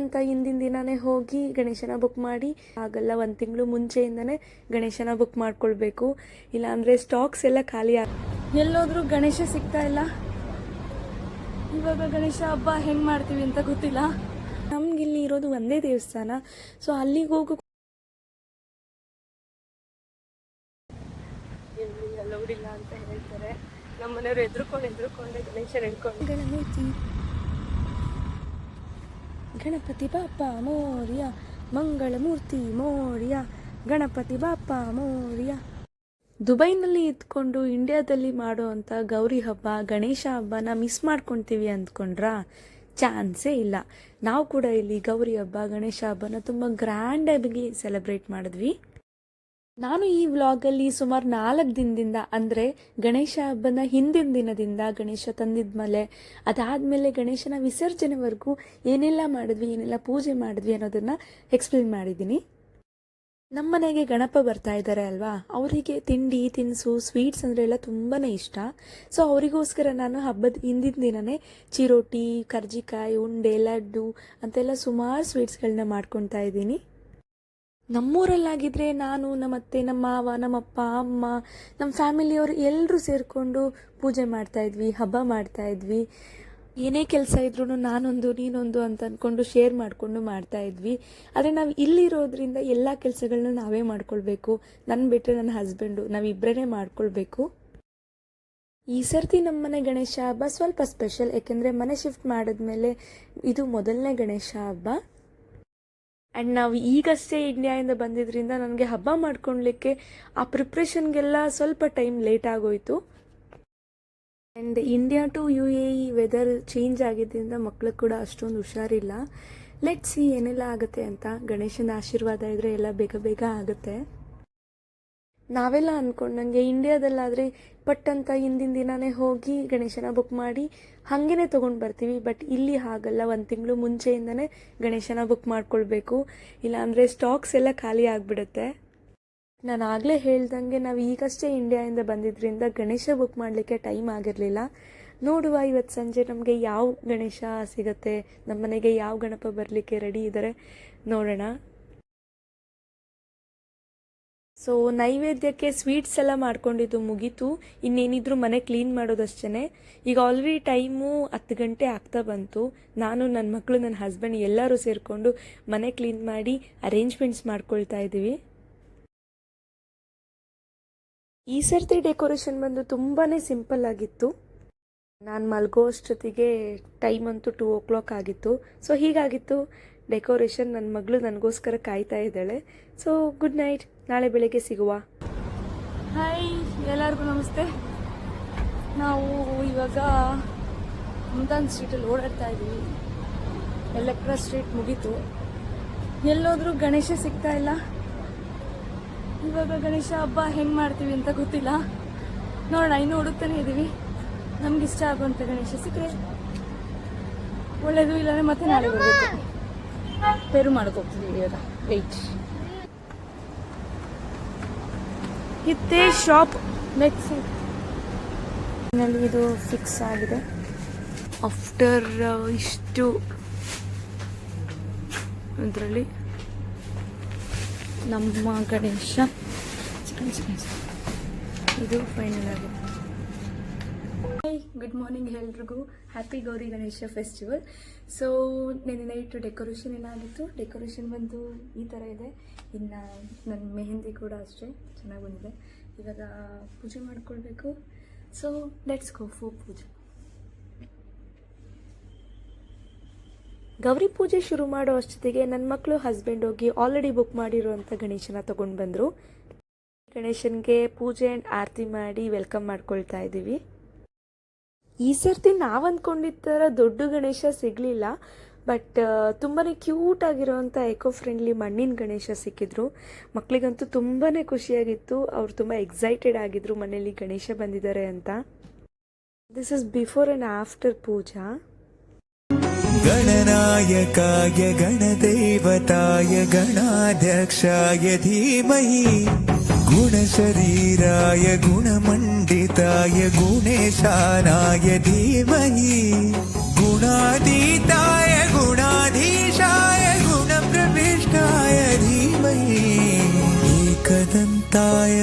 ಅಂತ ಹಿಂದಿನ ದಿನನೇ ಹೋಗಿ ಗಣೇಶನ ಬುಕ್ ಮಾಡಿ ಆಗಲ್ಲ ಒಂದು ತಿಂಗಳು ಮುಂಚೆಯಿಂದನೇ ಗಣೇಶನ ಬುಕ್ ಮಾಡ್ಕೊಳ್ಬೇಕು. ಇಲ್ಲಾಂದರೆ ಸ್ಟಾಕ್ಸ್ ಎಲ್ಲ ಖಾಲಿ ಆಗ ಎಲ್ಲೋದ್ರೂ ಗಣೇಶ ಸಿಗ್ತಾ ಇಲ್ಲ. ಇವಾಗ ಗಣೇಶ ಹಬ್ಬ ಹೆಂಗೆ ಮಾಡ್ತೀವಿ ಅಂತ ಗೊತ್ತಿಲ್ಲ. ನಮ್ಗೆ ಇಲ್ಲಿ ಇರೋದು ಒಂದೇ ದೇವಸ್ಥಾನ. ಸೊ ಅಲ್ಲಿಗೆ ಹೋಗು ಎಲ್ಲಿ ಅಲೌಡ್ ಇಲ್ಲ ಅಂತ ಹೇಳ್ತಾರೆ. ನಮ್ಮ ಮನೆಯವರು ಎದ್ರುಕೊಂಡು ಎದ್ರುಕೊಂಡೆ ಗಣೇಶನ ಹಿಡ್ಕೊಂಡು. ಗಣಪತಿ ಬಾಪ ಮೋರ್ಯ ಮಂಗಳಮೂರ್ತಿ ಮೋರ್ಯ, ಗಣಪತಿ ಬಾಪ ಮೋರ್ಯ. ದುಬೈನಲ್ಲಿ ಇದ್ಕೊಂಡು ಇಂಡಿಯಾದಲ್ಲಿ ಮಾಡೋ ಗೌರಿ ಹಬ್ಬ, ಗಣೇಶ ಹಬ್ಬನ ಮಿಸ್ ಮಾಡ್ಕೊಳ್ತೀವಿ ಅಂದ್ಕೊಂಡ್ರಾ? ಚಾನ್ಸೇ ಇಲ್ಲ. ನಾವು ಕೂಡ ಇಲ್ಲಿ ಗೌರಿ ಹಬ್ಬ, ಗಣೇಶ ಹಬ್ಬನ ತುಂಬ ಗ್ರ್ಯಾಂಡಾಗಿ ಸೆಲೆಬ್ರೇಟ್ ಮಾಡಿದ್ವಿ. ನಾನು ಈ ವ್ಲಾಗಲ್ಲಿ ಸುಮಾರು ನಾಲ್ಕು ದಿನದಿಂದ, ಅಂದರೆ ಗಣೇಶ ಹಬ್ಬನ ಹಿಂದಿನ ದಿನದಿಂದ ಗಣೇಶ ತಂದಿದ್ಮೇಲೆ ಅದಾದಮೇಲೆ ಗಣೇಶನ ವಿಸರ್ಜನೆವರೆಗೂ ಏನೆಲ್ಲ ಮಾಡಿದ್ವಿ, ಏನೆಲ್ಲ ಪೂಜೆ ಮಾಡಿದ್ವಿ ಅನ್ನೋದನ್ನು ಎಕ್ಸ್ಪ್ಲೇನ್ ಮಾಡಿದ್ದೀನಿ. ನಮ್ಮ ಮನೆಗೆ ಗಣಪ ಬರ್ತಾ ಇದ್ದಾರೆ ಅಲ್ವಾ? ಅವರಿಗೆ ತಿಂಡಿ, ತಿನಿಸು ಸ್ವೀಟ್ಸ್ ಅಂದರೆ ಎಲ್ಲ ತುಂಬಾ ಇಷ್ಟ. ಸೊ ಅವರಿಗೋಸ್ಕರ ನಾನು ಹಬ್ಬದ ಹಿಂದಿನ ದಿನವೇ ಚಿರೋಟಿ, ಕರ್ಜಿಕಾಯಿ, ಉಂಡೆ, ಲಡ್ಡು ಅಂತೆಲ್ಲ ಸುಮಾರು ಸ್ವೀಟ್ಸ್ಗಳನ್ನ ಮಾಡ್ಕೊತಾ ಇದ್ದೀನಿ. ನಮ್ಮೂರಲ್ಲಾಗಿದ್ರೆ ನಾನು ನಮ್ಮ ಅತ್ತೆ ನಮ್ಮ ಮಾವ, ನಮ್ಮಪ್ಪ, ಅಮ್ಮ, ನಮ್ಮ ಫ್ಯಾಮಿಲಿಯವರು ಎಲ್ಲರೂ ಸೇರಿಕೊಂಡು ಪೂಜೆ ಮಾಡ್ತಾಯಿದ್ವಿ ಹಬ್ಬ ಮಾಡ್ತಾಯಿದ್ವಿ ಏನೇ ಕೆಲಸ ಇದ್ರೂ ನಾನೊಂದು, ನೀನೊಂದು ಅಂತ ಅಂದ್ಕೊಂಡು ಶೇರ್ ಮಾಡಿಕೊಂಡು ಮಾಡ್ತಾಯಿದ್ವಿ ಆದರೆ ನಾವು ಇಲ್ಲಿರೋದ್ರಿಂದ ಎಲ್ಲ ಕೆಲಸಗಳನ್ನ ನಾವೇ ಮಾಡ್ಕೊಳ್ಬೇಕು. ನನ್ನ ಬಿಟ್ಟರೆ ನನ್ನ ಹಸ್ಬೆಂಡು ನಾವಿಬ್ಬರೇ ಮಾಡ್ಕೊಳ್ಬೇಕು. ಈ ಸರ್ತಿ ನಮ್ಮ ಮನೆ ಗಣೇಶ ಹಬ್ಬ ಸ್ವಲ್ಪ ಸ್ಪೆಷಲ್ ಯಾಕೆಂದರೆ ಮನೆ ಶಿಫ್ಟ್ ಮಾಡಿದ್ಮೇಲೆ ಇದು ಮೊದಲನೇ ಗಣೇಶ ಹಬ್ಬ. ಆ್ಯಂಡ್ ನಾವು ಈಗಷ್ಟೇ ಇಂಡಿಯಾಯಿಂದ ಬಂದಿದ್ದರಿಂದ ನನಗೆ ಹಬ್ಬ ಮಾಡ್ಕೊಳ್ಲಿಕ್ಕೆ ಆ ಪ್ರಿಪ್ರೇಷನ್ಗೆಲ್ಲ ಸ್ವಲ್ಪ ಟೈಮ್ ಲೇಟ್ ಆಗೋಯಿತು. And India to U A E weather change ಆಗಿದ್ದರಿಂದ ಮಕ್ಳಿಗೆ ಕೂಡ ಅಷ್ಟೊಂದು ಹುಷಾರಿಲ್ಲ. ಲೆಟ್ ಸಿ ಏನೆಲ್ಲ ಆಗುತ್ತೆ ಅಂತ ಗಣೇಶನ ಆಶೀರ್ವಾದ ಇದ್ದರೆ ಎಲ್ಲ ಬೇಗ ಬೇಗ ಆಗುತ್ತೆ. ನಾವೆಲ್ಲ ಅಂದ್ಕೊಂಡಂಗೆ ಇಂಡಿಯಾದಲ್ಲಾದರೆ ಪಟ್ಟಂತ ಹಿಂದಿನ ದಿನವೇ ಹೋಗಿ ಗಣೇಶನ ಬುಕ್ ಮಾಡಿ ಹಾಗೇ ತೊಗೊಂಡು ಬರ್ತೀವಿ. ಬಟ್ ಇಲ್ಲಿ ಹಾಗಲ್ಲ. ಒಂದು ತಿಂಗಳು ಮುಂಚೆಯಿಂದನೇ ಗಣೇಶನ ಬುಕ್ ಮಾಡ್ಕೊಳ್ಬೇಕು. ಇಲ್ಲಾಂದರೆ ಸ್ಟಾಕ್ಸ್ ಎಲ್ಲ ಖಾಲಿ ಆಗಿಬಿಡುತ್ತೆ. ನಾನು ಆಗಲೇ ಹೇಳ್ದಂಗೆ ನಾವು ಈಗಷ್ಟೇ ಇಂಡಿಯಾದಿಂದ ಬಂದಿದ್ದರಿಂದ ಗಣೇಶ ಬುಕ್ ಮಾಡಲಿಕ್ಕೆ ಟೈಮ್ ಆಗಿರಲಿಲ್ಲ. ನೋಡುವ ಇವತ್ತು ಸಂಜೆ ನಮಗೆ ಯಾವ ಗಣೇಶ ಸಿಗುತ್ತೆ? ನಮ್ಮ ಮನೆಗೆ ಯಾವ ಗಣಪ ಬರಲಿಕ್ಕೆ ರೆಡಿ ಇದ್ದಾರೆ ನೋಡೋಣ. ಸೊ ನೈವೇದ್ಯಕ್ಕೆ ಸ್ವೀಟ್ಸ್ ಎಲ್ಲ ಮಾಡ್ಕೊಂಡಿದ್ದು ಮುಗೀತು. ಇನ್ನೇನಿದ್ರು ಮನೆ ಕ್ಲೀನ್ ಮಾಡೋದಷ್ಟೇ ಈಗ ಆಲ್ರೆಡಿ ಟೈಮು ಹತ್ತು ಗಂಟೆ ಆಗ್ತಾ ಬಂತು. ನಾನು ನನ್ನ ಮಕ್ಕಳು ನನ್ನ ಹಸ್ಬೆಂಡ್ ಎಲ್ಲರೂ ಸೇರಿಕೊಂಡು ಮನೆ ಕ್ಲೀನ್ ಮಾಡಿ ಅರೇಂಜ್ಮೆಂಟ್ಸ್ ಮಾಡ್ಕೊಳ್ತಾ ಇದ್ದೀವಿ. ಈ ಸರ್ತಿ ಡೆಕೋರೇಷನ್ ಬಂದು ತುಂಬಾ ಸಿಂಪಲ್ ಆಗಿತ್ತು. ನಾನು ಮಲಗೋ ಅಷ್ಟೊತ್ತಿಗೆ ಟೈಮ್ ಅಂತೂ ಟೂ ಓ ಕ್ಲಾಕ್ ಆಗಿತ್ತು. ಸೊ ಹೀಗಾಗಿತ್ತು. ಡೆಕೋರೇಷನ್ ನನ್ನ ಮಗಳು ನನಗೋಸ್ಕರ ಕಾಯ್ತಾ ಇದ್ದಾಳೆ. ಸೊ ಗುಡ್ ನೈಟ್ ನಾಳೆ ಬೆಳಗ್ಗೆ ಸಿಗುವ. ಹಾಯ್ ಎಲ್ಲರಿಗೂ ನಮಸ್ತೆ. ನಾವು ಇವಾಗ ಮುಮ್ತಾನ್ ಸ್ಟ್ರೀಟಲ್ಲಿ ಓಡಾಡ್ತಾ ಇದ್ದೀವಿ. ಎಲೆಕ್ಟ್ರಾ ಸ್ಟ್ರೀಟ್ ಮುಗೀತು. ಎಲ್ಲೋದ್ರೂ ಗಣೇಶ ಸಿಗ್ತಾ ಇಲ್ಲ. ಇವಾಗ ಗಣೇಶ ಹಬ್ಬ ಹೆಂಗೆ ಮಾಡ್ತೀವಿ ಅಂತ ಗೊತ್ತಿಲ್ಲ. ನೋಡೋಣ, ಇನ್ನು ಹುಡುಕ್ತಾನೆ ಇದ್ದೀವಿ. ನಮ್ಗೆ ಇಷ್ಟ ಆಗುವಂಥ ಗಣೇಶ ಸಿಕ್ಕರೆ. ಒಳ್ಳೇದು ಇಲ್ಲಾಂದ್ರೆ ಮತ್ತೆ ನಾಳೆ ಬರಬೇಕು. ಪೇರು ಮಾಡ್ಕೋಗ್ತೀವಿ ಇವಾಗ. ವೆಯ್ಟ್ ಇತ್ತೇ ಶಾಪ್ ಮೆಕ್ಸಿನಲ್ಲಿ ಇದು ಫಿಕ್ಸ್ ಆಗಿದೆ. ಆಫ್ಟರ್ ಇಷ್ಟು ಇದರಲ್ಲಿ ನಮ್ಮ ಗಣೇಶ. ಇದು ಫೈನಲ್ ಆಗಿದೆ. ಗುಡ್ ಮಾರ್ನಿಂಗ್ ಎಲ್ರಿಗೂ. Happy Gauri Ganesha festival so ನೆನ್ನೆ ನೈಟ್ ಡೆಕೋರೇಷನ್ ಏನಾಗಿತ್ತು? ಡೆಕೋರೇಷನ್ ಬಂದು ಈ ಥರ ಇದೆ. ಇನ್ನು ನನ್ನ ಮೆಹಂದಿ ಕೂಡ ಅಷ್ಟೇ, ಚೆನ್ನಾಗಿ ಬಂದಿದೆ. ಇವಾಗ ಪೂಜೆ ಮಾಡ್ಕೊಳ್ಬೇಕು. ಸೊ ಲೆಟ್ಸ್ ಗೋ ಫೋ ಪೂಜೆ. ಗೌರಿ ಪೂಜೆ ಶುರು ಮಾಡೋ ಅಷ್ಟೊತ್ತಿಗೆ ನನ್ನ ಮಕ್ಕಳು ಹಸ್ಬೆಂಡ್ ಹೋಗಿ ಆಲ್ರೆಡಿ ಬುಕ್ ಮಾಡಿರುವಂಥ ಗಣೇಶನ ತೊಗೊಂಡು ಬಂದರು. ಗಣೇಶನಿಗೆ ಪೂಜೆ ಆ್ಯಂಡ್ ಆರತಿ ಮಾಡಿ ವೆಲ್ಕಮ್ ಮಾಡ್ಕೊಳ್ತಾ ಇದ್ದೀವಿ. ಈ ಸರ್ತಿ ನಾವು ಅಂದ್ಕೊಂಡಿದ್ದ ಥರ ದೊಡ್ಡ ಗಣೇಶ ಸಿಗಲಿಲ್ಲ ಬಟ್ ತುಂಬಾ ಕ್ಯೂಟಾಗಿರೋವಂಥ ಎಕೋ ಫ್ರೆಂಡ್ಲಿ ಮಣ್ಣಿನ ಗಣೇಶ ಸಿಕ್ಕಿದ್ರು. ಮಕ್ಕಳಿಗಂತೂ ತುಂಬಾ ಖುಷಿಯಾಗಿತ್ತು. ಅವ್ರು ತುಂಬ ಎಕ್ಸೈಟೆಡ್ ಆಗಿದ್ರು ಮನೆಯಲ್ಲಿ ಗಣೇಶ ಬಂದಿದ್ದಾರೆ ಅಂತ. This is before and after puja. ಗಣನಾಯಕಾಯ ಗಣದೇವತಾಯ ಗಣಾಧ್ಯಕ್ಷಾಯ ಧೀಮಹಿ, ಗುಣಶರೀರಾಯ ಗುಣಮಂಡಿ अनन्ताय ಗುಣೇಶಾನಾಯ ಧೀಮಹಿ. ಗುಣಾತೀತಾಯ ಗುಣಾಧೀಶಾಯ ಗುಣ ಪ್ರವಿಷ್ಟಾಯ ಧೀಮಹಿ. ಏಕದಂತಾಯ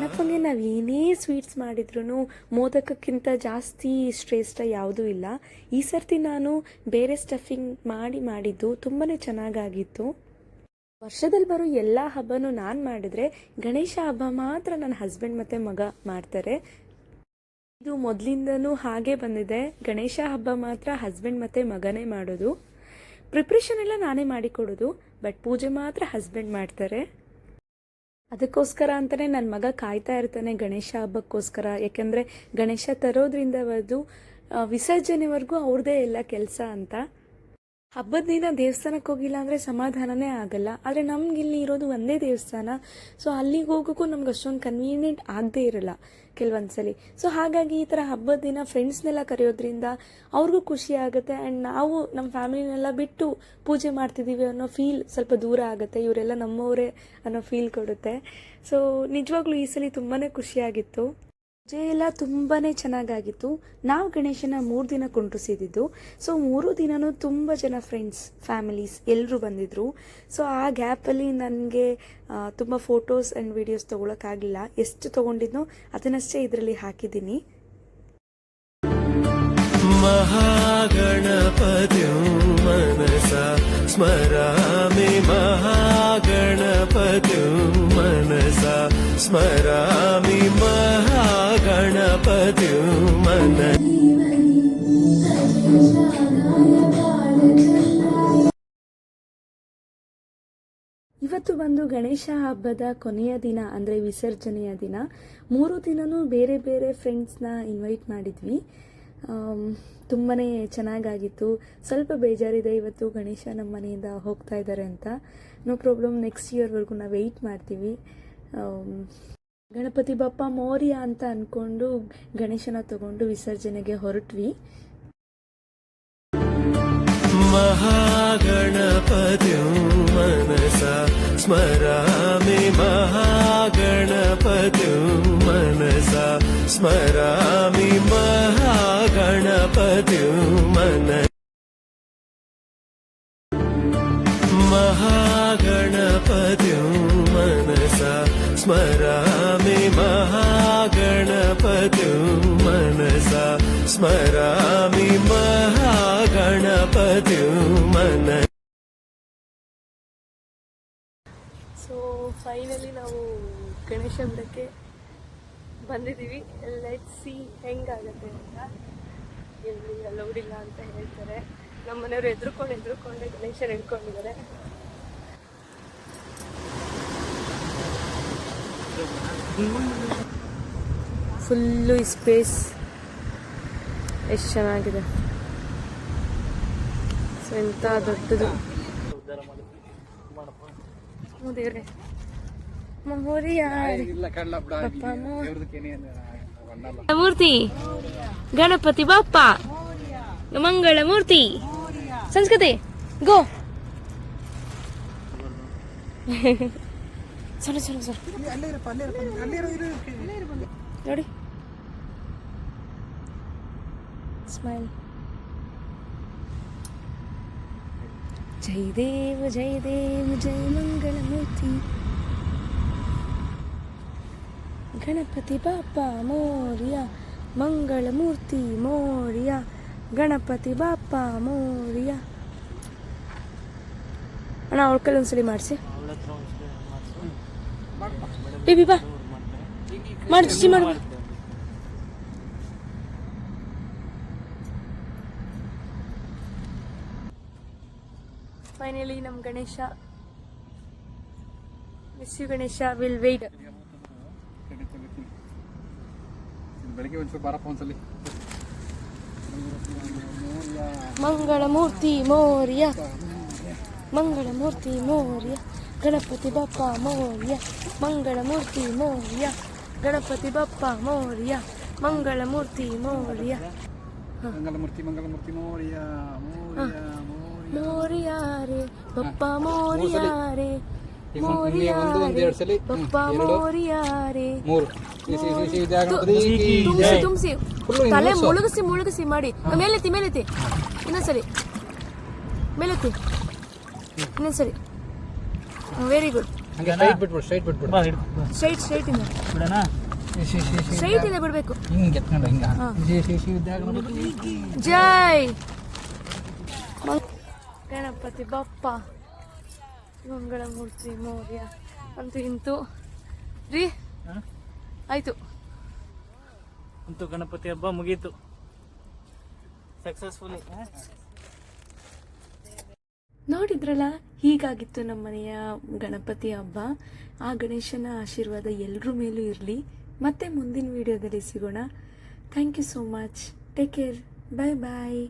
ನಾವು ನಾವೇನೇ ಸ್ವೀಟ್ಸ್ ಮಾಡಿದ್ರು ಮೋದಕಕ್ಕಿಂತ ಜಾಸ್ತಿ ಶ್ರೇಷ್ಠ ಯಾವುದೂ ಇಲ್ಲ. ಈ ಸರ್ತಿ ನಾನು ಬೇರೆ ಸ್ಟಫಿಂಗ್ ಮಾಡಿ ಮಾಡಿದ್ದು ತುಂಬಾ ಚೆನ್ನಾಗಾಗಿತ್ತು. ವರ್ಷದಲ್ಲಿ ಬರೋ ಎಲ್ಲ ಹಬ್ಬನೂ ನಾನು ಮಾಡಿದ್ರೆ ಗಣೇಶ ಹಬ್ಬ ಮಾತ್ರ ನನ್ನ ಹಸ್ಬೆಂಡ್ ಮತ್ತು ಮಗ ಮಾಡ್ತಾರೆ. ಇದು ಮೊದಲಿಂದನೂ ಹಾಗೆ ಬಂದಿದೆ. ಗಣೇಶ ಹಬ್ಬ ಮಾತ್ರ ಹಸ್ಬೆಂಡ್ ಮತ್ತು ಮಗನೇ ಮಾಡೋದು. ಪ್ರಿಪ್ರೇಷನ್ ಎಲ್ಲ ನಾನೇ ಮಾಡಿಕೊಡೋದು ಬಟ್ ಪೂಜೆ ಮಾತ್ರ ಹಸ್ಬೆಂಡ್ ಮಾಡ್ತಾರೆ. ಅದಕ್ಕೋಸ್ಕರ ಅಂತಲೇ ನನ್ನ ಮಗ ಕಾಯ್ತಾ ಇರ್ತಾನೆ ಗಣೇಶ ಹಬ್ಬಕ್ಕೋಸ್ಕರ. ಯಾಕೆಂದರೆ ಗಣೇಶ ತರೋದ್ರಿಂದ ಅದು ವಿಸರ್ಜನೆವರೆಗೂ ಅವ್ರದ್ದೇ ಎಲ್ಲ ಕೆಲಸ ಅಂತ. ಹಬ್ಬದ ದಿನ ದೇವಸ್ಥಾನಕ್ಕೆ ಹೋಗಿಲ್ಲ ಅಂದರೆ ಸಮಾಧಾನನೇ ಆಗಲ್ಲ. ಆದರೆ ನಮ್ಗೆ ಇಲ್ಲಿ ಇರೋದು ಒಂದೇ ದೇವಸ್ಥಾನ. ಸೊ ಅಲ್ಲಿಗೆ ಹೋಗೋಕ್ಕೂ ನಮ್ಗೆ ಅಷ್ಟೊಂದು ಕನ್ವೀನಿಯೆಂಟ್ ಆಗದೇ ಇರಲ್ಲ ಕೆಲವೊಂದು ಸಲ ಸೊ ಹಾಗಾಗಿ ಈ ಥರ ಹಬ್ಬದ ದಿನ ಫ್ರೆಂಡ್ಸ್ನೆಲ್ಲ ಕರೆಯೋದ್ರಿಂದ ಅವ್ರಿಗೂ ಖುಷಿ ಆಗುತ್ತೆ. ಆ್ಯಂಡ್ ನಾವು ನಮ್ಮ ಫ್ಯಾಮಿಲಿನೆಲ್ಲ ಬಿಟ್ಟು ಪೂಜೆ ಮಾಡ್ತಿದ್ದೀವಿ ಅನ್ನೋ ಫೀಲ್ ಸ್ವಲ್ಪ ದೂರ ಆಗುತ್ತೆ. ಇವರೆಲ್ಲ ನಮ್ಮವರೇ ಅನ್ನೋ ಫೀಲ್ ಕೊಡುತ್ತೆ. ಸೊ ನಿಜವಾಗ್ಲೂ ಈ ಸಲ ತುಂಬಾ ಖುಷಿಯಾಗಿತ್ತು. ಜಯಲ ತುಂಬಾನೇ ಚೆನ್ನಾಗಾಗಿತ್ತು. ನಾವು ಗಣೇಶನ ಮೂರು ದಿನ ಕುಂಡ್ರಿಸಿದ್ದು ಸೊ ಮೂರು ದಿನನೂ ತುಂಬಾ ಜನ ಫ್ರೆಂಡ್ಸ್ ಫ್ಯಾಮಿಲೀಸ್ ಎಲ್ಲರೂ ಬಂದಿದ್ರು. ಸೊ ಆ ಗ್ಯಾಪಲ್ಲಿ ನನಗೆ ತುಂಬಾ ಫೋಟೋಸ್ ಆ್ಯಂಡ್ ವೀಡಿಯೋಸ್ ತೊಗೊಳಕ್ಕಾಗಲಿಲ್ಲ ಎಷ್ಟು ತೊಗೊಂಡಿದ್ನೋ ಅದನ್ನಷ್ಟೇ ಇದರಲ್ಲಿ ಹಾಕಿದ್ದೀನಿ. ಸ್ಮರಾಮಿ ಮಹಾಗಣಪತಿ स्मरामि महागणपतिं मनसा स्मरामि महागणपतिं मन ಇವತ್ತು ಬಂದು ಗಣೇಶ ಹಬ್ಬದ ಕೊನೆಯ ದಿನ ಅಂದರೆ ವಿಸರ್ಜನೆಯ ದಿನ ಮೂರು ದಿನನೂ ಬೇರೆ ಬೇರೆ ಫ್ರೆಂಡ್ಸ್ನ ಇನ್ವೈಟ್ ಮಾಡಿದ್ವಿ ತುಂಬಾ ಚೆನ್ನಾಗಾಗಿತ್ತು ಸ್ವಲ್ಪ ಬೇಜಾರಿದೆ ಇವತ್ತು ಗಣೇಶ ನಮ್ಮ ಮನೆಯಿಂದ ಹೋಗ್ತಾ ಇದ್ದಾರೆ ಅಂತ ನೋ ಪ್ರಾಬ್ಲಮ್ ನೆಕ್ಸ್ಟ್ ಇಯರ್ವರೆಗೂ ನಾವು ವೆಯ್ಟ್ ಮಾಡ್ತೀವಿ ಆಮ್, ಗಣಪತಿ ಬಪ್ಪ ಮೋರ್ಯ ಅಂತ ಅನ್ಕೊಂಡು ಗಣೇಶನ ತಗೊಂಡು ವಿಸರ್ಜನೆಗೆ ಹೊರಟ್ವಿ. ಮಹಾಗಣಪತಿ ಮನಸ ಸ್ಮರಾಮಿ ಮಹಾಗಣಪತಿ ಮನಸ ಸ್ಮರಾಮಿ. स्मरामि महागणपतिं मन ಸೊ ಫೈನಲಿ ನಾವು ಗಣೇಶ ಬಿಡಕ್ಕೆ ಬಂದಿದ್ದೀವಿ ಲೆಟ್ ಸಿ ಹೆಂಗಾಗತ್ತೆ ಅಂತ ಇಲ್ಲಿ ಅಲೌಡ್ ಇಲ್ಲ ಅಂತ ಹೇಳ್ತಾರೆ ನಮ್ಮ ಮನೆಯವರು ಎದ್ರುಕೊಂಡು ಎದ್ರುಕೊಂಡೆ ಗಣೇಶನ ಹಿಡ್ಕೊಂಡಿದ್ದಾರೆ ಫುಲ್ಲು ಈ ಸ್ಪೇಸ್ ಎಷ್ಟು ಚೆನ್ನಾಗಿದೆ. ಸೊ ಎಂಥ ದೊಡ್ಡದು. ದೇವ್ರೆ. ಮೂರ್ತಿ. ಗಣಪತಿ ಬಾಪ್ಪ. ಮಂಗಳ ಮೂರ್ತಿ. ಸಂಸ್ಕೃತಿ ಗೋ. ಸರಿ ಸರಿ ಸರಿ. ನೋಡಿ. ಸ್ಮೈಲ್ ಜೈ ದೇವ ಜೈ ದೇವ ಜೈ ಮಂಗಳ ಮೂರ್ತಿ ಗಣಪತಿ ಬಾಪ ಮೋರಿಯ ಮಂಗಳ ಮೂರ್ತಿ ಮೋರಿಯ ಗಣಪತಿ ಬಾಪ ಮೋರಿಯ ಅಣ್ಣ ಅವಳ ಕೈಲಿ ಒಂದ್ಸಲಿ ಮಾಡಿಸಿ. ಬೇಬಿ ಬಾ ಮಾಡಿ ಮಾಡು ಫೈನಲಿ ನಮ್ಮ Ganesha. Miss you Ganesha. Will wait ಬೆಳಿಗ್ಗೆ ಒಂಚೂರು ಬಾರಪ್ಪ ಒಂದ್ಸಲಿ ಮಂಗಳ ಮೂರ್ತಿ ಮೌರ್ಯ. ಮಂಗಳ ಮೂರ್ತಿ ಮೌರ್ಯ. ಗಣಪತಿ ಬಪ್ಪ ಮೌರ್ಯ. ಮಂಗಳ ಮೂರ್ತಿ ಮೌರ್ಯ. ಗಣಪತಿ ಬಪ್ಪ ಮೌರ್ಯ. ಮಂಗಳ ಮೂರ್ತಿ ಮೌರ್ಯ. ಮಂಗಳ ಮೂರ್ತಿ ಮಂಗಳ ಮೂರ್ತಿ ಮೌರ್ಯ ಮೋರಿಯ. ರೇ ಪಪ್ಪ ಮೋರಿಯಾರೆ ಮೋರಿಯಾರೆ ಈಗ ಒಂದು- ಮೋರಿಯ ಒಂದು ಒಂದು ರೇ ಎರಡು ಸಲಿ. ಹ್ಮ್, ಬಪ್ಪ ಎರಡು. ಮೋರಿಯ ರೇ ಮೂರು ಶ್ರೀ ಶ್ರೀ ಶ್ರೀ ಶ್ರೀ ಜಾಗಣಪತಿ ಕೀ ತುಂಬಿಸಿ ತಲೆ. ಮುಳುಗಿಸಿ ಮುಳುಗಿಸಿ ಮಾಡಿ. ಮೇಲೆತ್ತಿ ಮೇಲೆತ್ತಿ. ಇನ್ನೊಂದ್ಸರಿ. ಮೇಲೆತ್ತಿ. ಇನ್ನೊಂದ್ಸರಿ. ವೆರಿ ಗುಡ್ ಸ್ಟ್ರೈಟ್ ಬಿಟ್ಬಿಡು ಸ್ಟ್ರೈಟ್ ಬಿಟ್ಬಿಡು. ಸ್ಟ್ರೈಟ್ ಸ್ಟ್ರೈಟ್ ಇಂದ. ಶ್ರೀ ಸ್ಟ್ರೈಟ್ ಇಂದ ಬಿಡಬೇಕು. ಹಿಂಗೆ ಎತ್ಕೊಂಡು ಹಿಂಗ. ಜೈ. ಮಂಗ್- ಗಣಪತಿ ಬಪ್ಪ ಮಂಗಳಮೂರ್ತಿ ಮೌರ್ಯ. ಅಂತೂ ಇಂತು. ರೀ? ಆಯಿತು ಆಯ್ತು. ಅಂತೂ ಗಣಪತಿ ಹಬ್ಬ ಮುಗೀತು. ಸಕ್ಸಸ್ಫುಲಿ ನೋಡಿದ್ರಲ್ಲ ಹೀಗಾಗಿತ್ತು ನಮ್ಮನೆಯ ಗಣಪತಿ ಹಬ್ಬ. ಆ ಗಣೇಶನ ಆಶೀರ್ವಾದ ಎಲ್ಲರ ಮೇಲೂ ಇರಲಿ. ಮತ್ತೆ ಮುಂದಿನ ವಿಡಿಯೋದಲ್ಲಿ ಸಿಗೋಣ. Thank you so much take care bye bye